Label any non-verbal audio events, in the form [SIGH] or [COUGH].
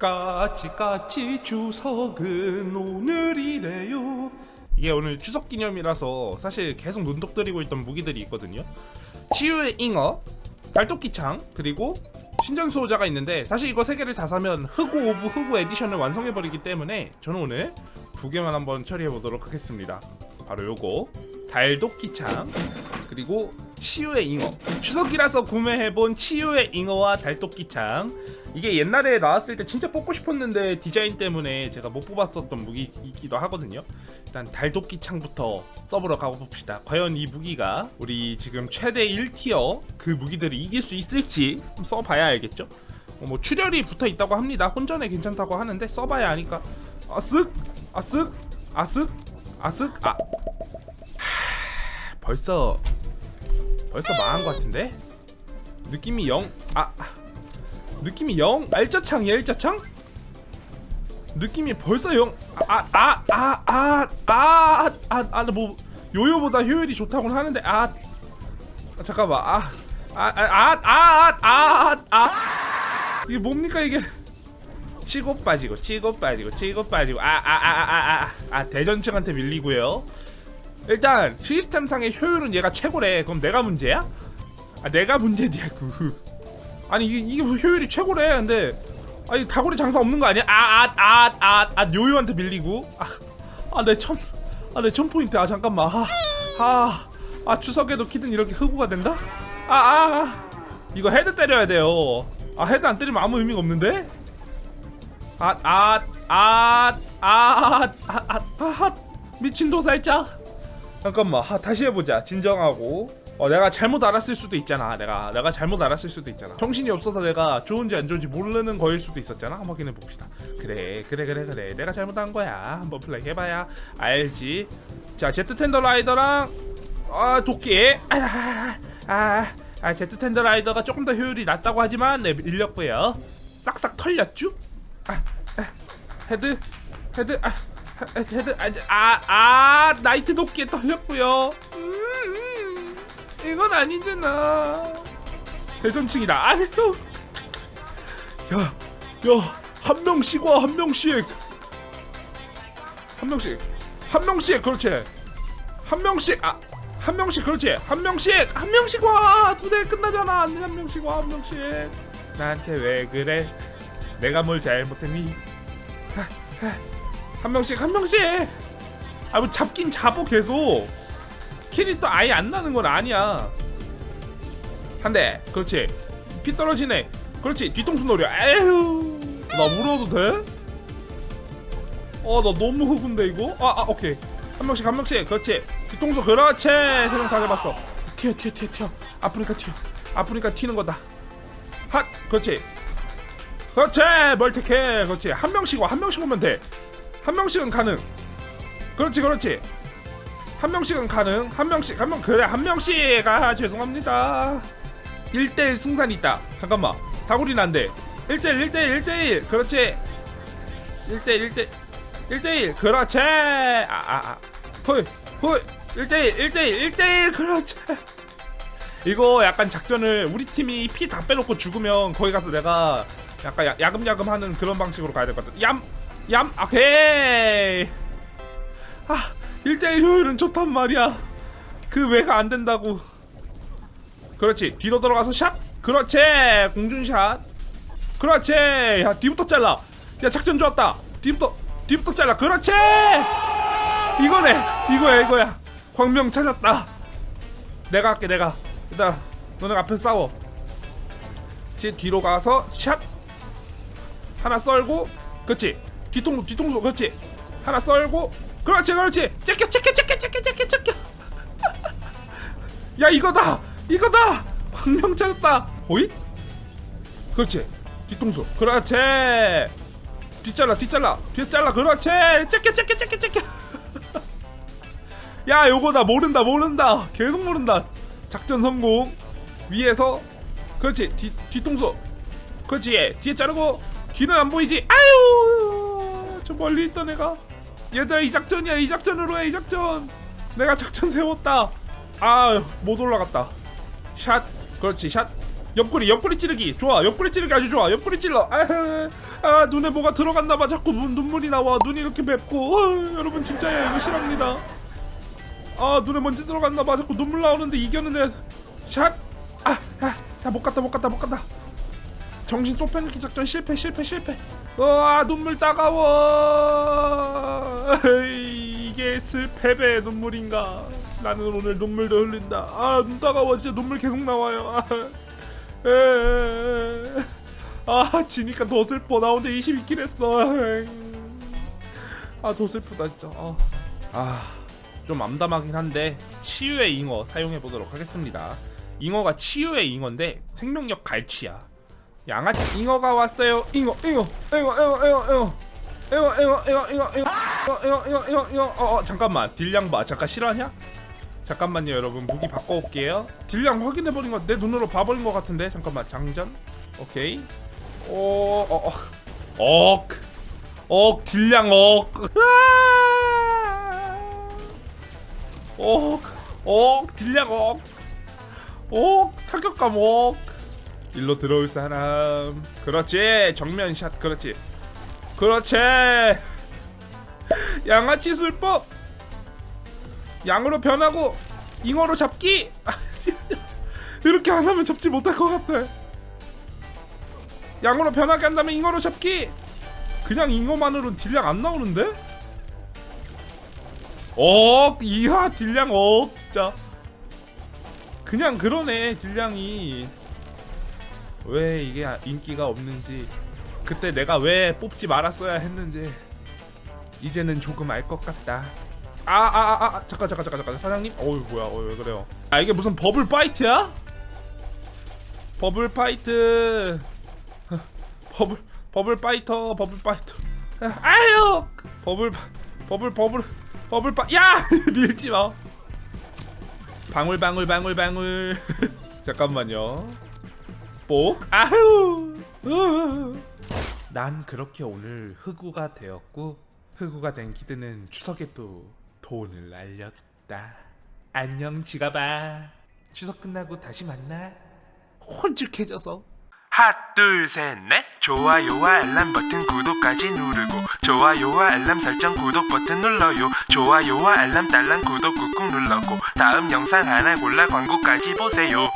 까치까치 추석은 오늘이래요. 이게 오늘 추석 기념이라서 사실 계속 눈독 들이고 있던 무기들이 있거든요. 치유의 잉어, 달토끼창, 그리고 신전수호자가 있는데 사실 이거 세 개를 다 사면 흑우 오브 흑우 에디션을 완성해 버리기 때문에 저는 오늘 두 개만 한번 처리해 보도록 하겠습니다. 바로 요거. 달도끼창. 그리고 치유의 잉어. 추석이라서 구매해본 치유의 잉어와 달도끼창. 이게 옛날에 나왔을 때 진짜 뽑고 싶었는데 디자인 때문에 제가 못 뽑았었던 무기이기도 하거든요. 일단 달도끼창부터 써보러 가봅시다. 과연 이 무기가 우리 지금 최대 1티어 그 무기들을 이길 수 있을지 좀 써봐야 알겠죠? 어, 뭐 출혈이 붙어 있다고 합니다. 혼전에 괜찮다고 하는데 써봐야 아니까. 아쓱! 아쓱! 아쓱 아쓱 아 벌써 벌써 망한 것 같은데 느낌이 영아 느낌이 영 알짜창이야 알짜창 느낌이 벌써 아, 영아아아아아아아뭐 요요보다 효율이 좋다고는 하는데 아, 아 잠깐만 아아아아아아아 이게 뭡니까 이게 치고 빠지고 치고 빠지고 치고 빠지고 아아 아 아 아 아 대전층한테 밀리고요 일단 시스템상의 효율은 얘가 최고래 그럼 내가 문제야? 아 내가 문제냐고 아니 이게, 이게 뭐 효율이 최고래 근데 아니 다구리 장사 없는 거 아니야? 아 아 아 아아 요요한테 밀리고 아내천아내 천 포인트 아 잠깐만 아아 아, 추석에도 키든 이렇게 흑우가 된다? 아 아, 이거 헤드 때려야 돼요 아 헤드 안 때리면 아무 의미가 없는데? 아, 아아아아아아아 미친 도 살짝 잠깐만 하, 다시 해보자. 진정하고. 어 내가 잘못 알았을 수도 있잖아 내가. 내가 잘못 알았을 수도 있잖아. 정신이 없어서 내가 좋은지 안 좋은지 모르는 거일 수도 있었잖아. 한번 확인해 봅시다. 그래 그래 그래 그래. 내가 잘못한 거야. 한번 플레이 해봐야 알지. 자 제트 텐더 라이더랑 아 도끼. 아아 아, 아, 제트 텐더 라이더가 조금 더 효율이 낮다고 하지만 네 밀렸고요. 싹싹 털렸쥬 아, 아 헤드 헤드 아 헤드 아아 아, 나이트 도끼에 털렸고요. 음, 음, 이건 아니잖아. 대전층이다. 아니요. 야, 야, 한 명씩 와, 한 명씩. 한 명씩, 한 명씩, 그렇지. 한 명씩, 아, 한 명씩, 그렇지. 한 명씩, 한 명씩 와. 두 대 끝나잖아. 한 명씩 와, 한 명씩. 나한테 왜 그래? 내가 뭘 잘못했니? 한 명씩 한 명씩! 아뭐 잡긴 잡어 계속. 킬이 또 아예 안 나는 건 아니야. 한 대. 그렇지. 피 떨어지네. 그렇지. 뒤통수 노려 에휴. 나 물어도 돼? 어 나 너무 흑은데 이거? 아, 아 오케이. 한 명씩 한 명씩. 그렇지. 뒤통수 그렇지. 세명다 잡았어. 튀어 튀어 튀어 튀어. 아프니까 튀어. 아프니까 튀는 거다. 핫! 그렇지 그렇지 멀티캐 그렇지 한 명씩 와한 명씩 오면 돼한 명씩은 가능. 그렇지, 그렇지. 한 명씩은 가능. 한 명씩, 한 명, 그래, 한 명씩. 아, 죄송합니다. 1대1 승산이 있다. 잠깐만. 다구리는 안 돼. 1대1, 1대1, 1대1. 그렇지. 1대1, 1대1. 1대1. 그렇지. 아, 아, 아. 헐, 헐. 1대1, 1대1, 1대1. 그렇지. 이거 약간 작전을 우리 팀이 피 다 빼놓고 죽으면 거기 가서 내가 약간 야, 야금야금 하는 그런 방식으로 가야 될 것 같아. 얌! 얌 오케이. 아 1대1 효율은 좋단 말이야. 그 외가 안 된다고. 그렇지 뒤로 들어가서 샷. 그렇지 공준샷. 그렇지 야 뒤부터 잘라. 야 작전 좋았다. 뒤부터 뒤부터 잘라. 그렇지! 이거네 이거야 이거야. 광명 찾았다. 내가 할게 내가. 일단 너네 앞에 싸워. 제 뒤로 가서 샷 하나 썰고 그렇지. 뒤통수 뒤통수 그렇지. 하나 썰고 그렇지 그렇지. 째껴 째껴 째껴 째껴 째껴 째껴. 야 이거다. 이거다. 광명 찾았다. 오이? 그렇지. 뒤통수. 그렇지. 뒷잘라 뒷잘라. 뒷잘라. 그렇지. 째껴 째껴 째껴 째껴. 야 요거다. 모른다 모른다. 계속 모른다. 작전 성공. 위에서. 그렇지. 뒤 뒤통수. 그렇지. 뒤에 자르고 뒤는 안 보이지? 아유! 저 멀리 있던 애가. 얘들아 이 작전이야 이 작전으로 해 이 작전. 내가 작전 세웠다. 아 못 올라갔다. 샷. 그렇지 샷. 옆구리 옆구리 찌르기. 좋아 옆구리 찌르기 아주 좋아. 옆구리 찔러. 아, 아 눈에 뭐가 들어갔나봐. 자꾸 눈, 눈물이 나와. 눈이 이렇게 맵고. 어, 여러분 진짜야. 이거 실합니다. 아 눈에 먼지 들어갔나봐. 자꾸 눈물 나오는데 이겼는데 샷아야못 갔다 못 갔다 못 갔다 정신 쏘펴놓기 작전 실패 실패 실패. 아 눈물 따가워. [LAUGHS] 이게 슬패배 눈물인가? 나는 오늘 눈물도 흘린다. 아 눈 따가워. 진짜 눈물 계속 나와요. [LAUGHS] 아, 에, 아 지니까 더 슬퍼. 나 혼자 22킬 했어. 아 더 슬프다 진짜. 아, 아 좀 암담하긴 한데 치유의 잉어 사용해 보도록 하겠습니다. 잉어가 치유의 잉어인데 생명력 갈취야 양아치 잉어가 왔어요. 잉어, 잉어, 잉어, 잉어, 잉어, 잉어. 잉어, 잉어, 잉어, 잉어, 잉어, 잉어, 잉어, 잉어, 잉어. 어, 어, 잠깐만. 딜량 봐. 잠깐 실화냐? 잠깐만요, 여러분. 무기 바꿔 올게요. 딜량 확인해 버린 거 내 눈으로 봐 버린 거 같은데. 잠깐만. 장전. 오케이. 오, 어, 어. 억. 억 딜량 억. 억. 억 딜량 억. 억 타격감 억. 일로 들어올 사람. 그렇지. 정면 샷 그렇지. 그렇지. [LAUGHS] 양아치 술법. 양으로 변하고 잉어로 잡기. 아, [LAUGHS] 이렇게 안 하면 잡지 못할 것 같아. 양으로 변하게 한다면 잉어로 잡기. 그냥 잉어만으로는 딜량 안 나오는데? 억 이하 딜량 억 진짜. 그냥 그러네 딜량이 왜 이게 인기가 없는지 그때 내가 왜 뽑지 말았어야 했는지 이제는 조금 알 것 같다. 아아 아 아 잠깐 잠깐 잠깐 잠깐. 사장님? 어우 뭐야. 어 왜 그래요? 아 이게 무슨 버블 파이트야? 버블 파이트. 버블 버블 파이터 버블 파이터. 아유! 버블 버블 버블 버블 파야! [LAUGHS] 밀지 마. 방울 방울 방울 방울. [LAUGHS] 잠깐만요 뽁 아우 으. 난 그렇게 오늘 흑우가 되었고 흑우가 된 기드는 추석에 또 돈을 날렸다. 안녕 지가봐 추석 끝나고 다시 만나. 홀쭉해져서. 하나 둘셋 넷. 좋아요와 알람 버튼 구독까지 누르고 좋아요와 알람 설정 구독 버튼 눌러요. 좋아요와 알람 딸랑 구독 꾹꾹 눌러고 다음 영상 하나 골라 광고까지 보세요